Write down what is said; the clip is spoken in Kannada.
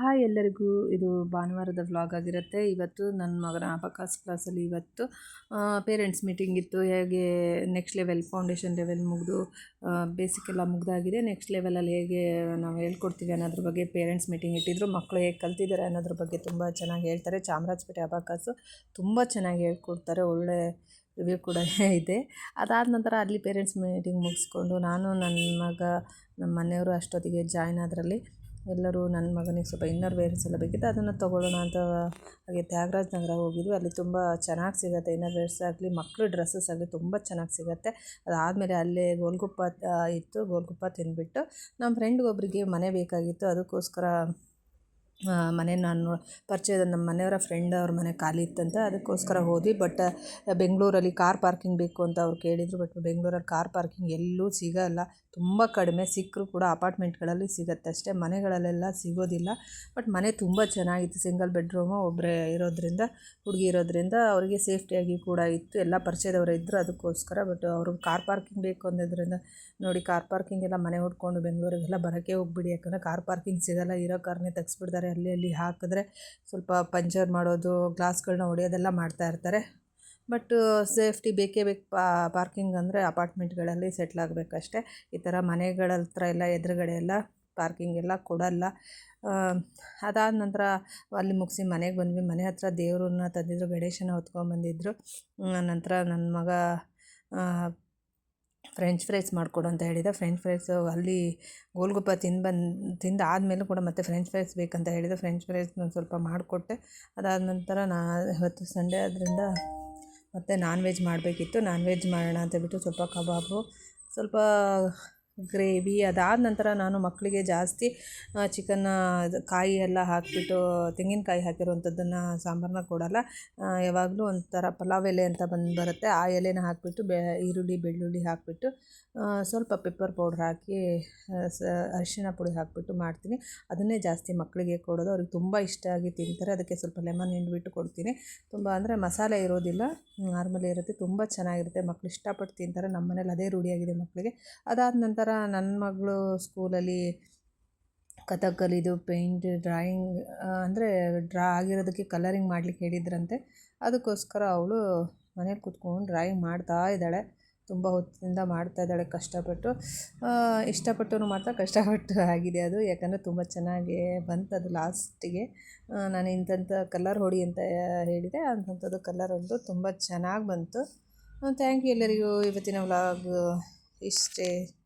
ಹಾಯ್ ಎಲ್ಲರಿಗೂ. ಇದು ಭಾನುವಾರದ ವ್ಲಾಗ್ ಆಗಿರುತ್ತೆ. ಇವತ್ತು ನನ್ನ ಮಗನ ಅಬಕಾಸ್ ಕ್ಲಾಸಲ್ಲಿ ಇವತ್ತು ಪೇರೆಂಟ್ಸ್ ಮೀಟಿಂಗ್ ಇತ್ತು. ಹೇಗೆ ನೆಕ್ಸ್ಟ್ ಲೆವೆಲ್ ಫೌಂಡೇಶನ್ ಲೆವೆಲ್ ಮುಗಿದು ಬೇಸಿಕ್ ಎಲ್ಲ ಮುಗ್ದಾಗಿದೆ. ನೆಕ್ಸ್ಟ್ ಲೆವೆಲಲ್ಲಿ ಹೇಗೆ ನಾವು ಹೇಳ್ಕೊಡ್ತೀವಿ ಅನ್ನೋದ್ರ ಬಗ್ಗೆ ಪೇರೆಂಟ್ಸ್ ಮೀಟಿಂಗ್ ಇಟ್ಟಿದ್ರು. ಮಕ್ಕಳು ಹೇಗೆ ಕಲ್ತಿದ್ದಾರೆ ಅನ್ನೋದ್ರ ಬಗ್ಗೆ ತುಂಬ ಚೆನ್ನಾಗಿ ಹೇಳ್ತಾರೆ. ಚಾಮರಾಜಪೇಟೆ ಅಬಕಾಸು ತುಂಬ ಚೆನ್ನಾಗಿ ಹೇಳ್ಕೊಡ್ತಾರೆ. ಒಳ್ಳೆ ರಿವ್ಯೂ ಕೂಡ ಇದೆ. ಅದಾದ ನಂತರ ಅಲ್ಲಿ ಪೇರೆಂಟ್ಸ್ ಮೀಟಿಂಗ್ ಮುಗಿಸ್ಕೊಂಡು ನಾನು ನನ್ನ ಮಗ ನಮ್ಮ ಮನೆಯವರು ಅಷ್ಟೊತ್ತಿಗೆ ಜಾಯ್ನ್ ಅದರಲ್ಲಿ ಎಲ್ಲರೂ ನನ್ನ ಮಗನಿಗೆ ಸ್ವಲ್ಪ ಇನ್ನರ್ ವೇರ್ಸ್ ಎಲ್ಲ ಬೇಕಿತ್ತು ಅದನ್ನು ತೊಗೊಳ್ಳೋಣ ಅಂತ ಹಾಗೆ ತ್ಯಾಗರಾಜ್ ನಗರ ಹೋಗಿದ್ವಿ. ಅಲ್ಲಿ ತುಂಬ ಚೆನ್ನಾಗಿ ಸಿಗುತ್ತೆ ಇನ್ನರ್ ವೇರ್ಸ್ ಆಗಲಿ ಮಕ್ಕಳು ಡ್ರೆಸ್ಸಸ್ ಆಗಲಿ ತುಂಬ ಚೆನ್ನಾಗಿ ಸಿಗುತ್ತೆ. ಅದಾದಮೇಲೆ ಅಲ್ಲೇ ಗೋಲ್ಗುಪ್ಪ ಇತ್ತು, ಗೋಲ್ಗುಪ್ಪ ತಿಂದುಬಿಟ್ಟು ನಮ್ಮ ಫ್ರೆಂಡ್ಗೊಬ್ಬರಿಗೆ ಮನೆ ಬೇಕಾಗಿತ್ತು. ಅದಕ್ಕೋಸ್ಕರ ಮನೆ ನಾನು ಪರಿಚಯದ ನಮ್ಮ ಮನೆಯವರ ಫ್ರೆಂಡ್ ಅವ್ರ ಮನೆ ಖಾಲಿ ಇತ್ತಂತ ಅದಕ್ಕೋಸ್ಕರ ಹೋದ್ವಿ. ಬಟ್ ಬೆಂಗಳೂರಲ್ಲಿ ಕಾರ್ ಪಾರ್ಕಿಂಗ್ ಬೇಕು ಅಂತ ಅವ್ರು ಕೇಳಿದರು. ಬಟ್ ಬೆಂಗಳೂರಲ್ಲಿ ಕಾರ್ ಪಾರ್ಕಿಂಗ್ ಎಲ್ಲೂ ಸಿಗೋಲ್ಲ. ತುಂಬ ಕಡಿಮೆ. ಸಿಕ್ಕರೂ ಕೂಡ ಅಪಾರ್ಟ್ಮೆಂಟ್ಗಳಲ್ಲಿ ಸಿಗುತ್ತೆ ಅಷ್ಟೇ. ಮನೆಗಳಲ್ಲೆಲ್ಲ ಸಿಗೋದಿಲ್ಲ. ಬಟ್ ಮನೆ ತುಂಬ ಚೆನ್ನಾಗಿತ್ತು. ಸಿಂಗಲ್ ಬೆಡ್ರೂಮು ಒಬ್ಬರೇ ಇರೋದ್ರಿಂದ, ಹುಡುಗಿ ಇರೋದರಿಂದ ಅವರಿಗೆ ಸೇಫ್ಟಿಯಾಗಿ ಕೂಡ ಇತ್ತು. ಎಲ್ಲ ಪರಿಚಯದವರು ಇದ್ದರು ಅದಕ್ಕೋಸ್ಕರ. ಬಟ್ ಅವರು ಕಾರ್ ಪಾರ್ಕಿಂಗ್ ಬೇಕು ಅನ್ನೋದ್ರಿಂದ ನೋಡಿ ಕಾರ್ ಪಾರ್ಕಿಂಗ್ ಎಲ್ಲ ಮನೆ ಹುಡ್ಕೊಂಡು ಬೆಂಗಳೂರಿಗೆಲ್ಲ ಬರೋಕ್ಕೆ ಹೋಗ್ಬಿಡಿ. ಯಾಕಂದರೆ ಕಾರ್ ಪಾರ್ಕಿಂಗ್ ಸಿಗೋಲ್ಲ. ಇರೋ ಕಾರ್ನೇ ತೆಗ್ಸ್ಬಿಡ್ತಾರೆ. ಅಲ್ಲಿ ಅಲ್ಲಿ ಹಾಕಿದ್ರೆ ಸ್ವಲ್ಪ ಪಂಚರ್ ಮಾಡೋದು ಗ್ಲಾಸ್ಗಳನ್ನ ಹೊಡೆಯೋದೆಲ್ಲ ಮಾಡ್ತಾ ಇರ್ತಾರೆ. ಬಟ್, ಸೇಫ್ಟಿ ಬೇಕೇ ಬೇಕು ಪಾರ್ಕಿಂಗ್ ಅಂದರೆ ಅಪಾರ್ಟ್ಮೆಂಟ್ಗಳಲ್ಲಿ ಸೆಟ್ಲ್ ಆಗಬೇಕಷ್ಟೇ. ಈ ಥರ ಮನೆಗಳ ಹತ್ರ ಎಲ್ಲ, ಎದುರುಗಡೆ ಎಲ್ಲ ಪಾರ್ಕಿಂಗ್ ಎಲ್ಲ ಕೊಡಲ್ಲ. ಅದಾದ ನಂತರ ಅಲ್ಲಿ ಮುಗಿಸಿ ಮನೆಗೆ ಬಂದ್ವಿ. ಮನೆ ಹತ್ರ ದೇವ್ರನ್ನ ತಂದಿದ್ರು, ಗಣೇಶನ ಹೊತ್ಕೊಂಡ್ಬಂದಿದ್ರು ನಂತರ ನನ್ನ ಮಗ ಫ್ರೆಂಚ್ ಫ್ರೈಸ್ ಮಾಡಿಕೊಡು ಅಂತ ಹೇಳಿದ. ಫ್ರೆಂಚ್ ಫ್ರೈಸು ಅಲ್ಲಿ ಗೋಲ್ಗುಪ್ಪ ತಿಂದು ಬಂದು, ತಿಂದು ಆದಮೇಲೂ ಕೂಡ ಮತ್ತೆ ಫ್ರೆಂಚ್ ಫ್ರೈಸ್ ಬೇಕಂತ ಹೇಳಿದ. ಫ್ರೆಂಚ್ ಫ್ರೈಸ್ ಫ್ರೈಸ್ನ ಸ್ವಲ್ಪ ಮಾಡಿಕೊಟ್ಟೆ. ಅದಾದ ನಂತರ ನಾ, ಇವತ್ತು ಸಂಡೇ ಆದ್ದರಿಂದ ಮತ್ತು ನಾನ್ ವೆಜ್ ಮಾಡಬೇಕಿತ್ತು. ನಾನ್ ವೆಜ್ ಮಾಡೋಣ ಅಂತ ಬಿಟ್ಟು ಸ್ವಲ್ಪ ಕಬಾಬು, ಸ್ವಲ್ಪ ಗ್ರೇವಿ ಅದಾದ ನಂತರ ನಾನು ಮಕ್ಕಳಿಗೆ ಜಾಸ್ತಿ ಚಿಕನ್ನ ಕಾಯಿ ಎಲ್ಲ ಹಾಕಿಬಿಟ್ಟು ತೆಂಗಿನಕಾಯಿ ಹಾಕಿರುವಂಥದ್ದನ್ನು ಸಾಂಬಾರನ್ನ ಕೊಡಲ್ಲ. ಯಾವಾಗಲೂ ಒಂಥರ ಪಲಾವ್ ಎಲೆ ಅಂತ ಬಂದು ಬರುತ್ತೆ. ಆ ಎಲೆನ ಹಾಕಿಬಿಟ್ಟು ಬೆ, ಈರುಳ್ಳಿ, ಬೆಳ್ಳುಳ್ಳಿ ಹಾಕಿಬಿಟ್ಟು ಸ್ವಲ್ಪ ಪೆಪ್ಪರ್ ಪೌಡ್ರ್ ಹಾಕಿ ಅರಿಶಿಣ ಪುಡಿ ಹಾಕಿಬಿಟ್ಟು ಮಾಡ್ತೀನಿ. ಅದನ್ನೇ ಜಾಸ್ತಿ ಮಕ್ಕಳಿಗೆ ಕೊಡೋದು. ಅವ್ರಿಗೆ ತುಂಬ ಇಷ್ಟ ಆಗಿ ತಿಂತಾರೆ. ಅದಕ್ಕೆ ಸ್ವಲ್ಪ ಲೆಮನ್ ಹಿಂಡ್ಬಿಟ್ಟು ಕೊಡ್ತೀನಿ. ತುಂಬ ಅಂದರೆ ಮಸಾಲೆ ಇರೋದಿಲ್ಲ. ನಾರ್ಮಲಿ ಇರುತ್ತೆ. ತುಂಬ ಚೆನ್ನಾಗಿರುತ್ತೆ. ಮಕ್ಳು ಇಷ್ಟಪಟ್ಟು ತಿಂತಾರೆ. ನಮ್ಮ ಮನೇಲಿ ಅದೇ ರೂಢಿಯಾಗಿದೆ ಮಕ್ಕಳಿಗೆ. ಅದಾದ ನಂತರ ನನ್ನ ಮಗಳು ಸ್ಕೂಲಲ್ಲಿ ಕಥಕ್ಕಲಿದು ಪೇಂಟ್ ಡ್ರಾಯಿಂಗ್ ಅಂದರೆ ಡ್ರಾ ಆಗಿರೋದಕ್ಕೆ ಕಲರಿಂಗ್ ಮಾಡ್ಲಿಕ್ಕೆ ಹೇಳಿದ್ರಂತೆ. ಅದಕ್ಕೋಸ್ಕರ ಅವಳು ಮನೇಲಿ ಕೂತ್ಕೊಂಡು ಡ್ರಾಯಿಂಗ್ ಮಾಡ್ತಾ ಇದ್ದಾಳೆ. ತುಂಬ ಹೊತ್ತಿನಿಂದ ಮಾಡ್ತಾ ಇದ್ದಾಳೆ, ಕಷ್ಟಪಟ್ಟು. ಇಷ್ಟಪಟ್ಟು ಮಾತ್ರ ಕಷ್ಟಪಟ್ಟು ಆಗಿದೆ ಅದು. ಯಾಕಂದರೆ ತುಂಬ ಚೆನ್ನಾಗಿ ಬಂತು ಅದು ಲಾಸ್ಟಿಗೆ ನಾನು ಇಂಥಂಥ ಕಲರ್ ಹೊಡಿ ಅಂತ ಹೇಳಿದೆ. ಅಂಥದ್ದು ಕಲರ್ ಒಂದು ತುಂಬ ಚೆನ್ನಾಗಿ ಬಂತು. ಥ್ಯಾಂಕ್ ಯು ಎಲ್ಲರಿಗೂ. ಇವತ್ತಿನ ವ್ಲಾಗ್ ಇಷ್ಟೇ.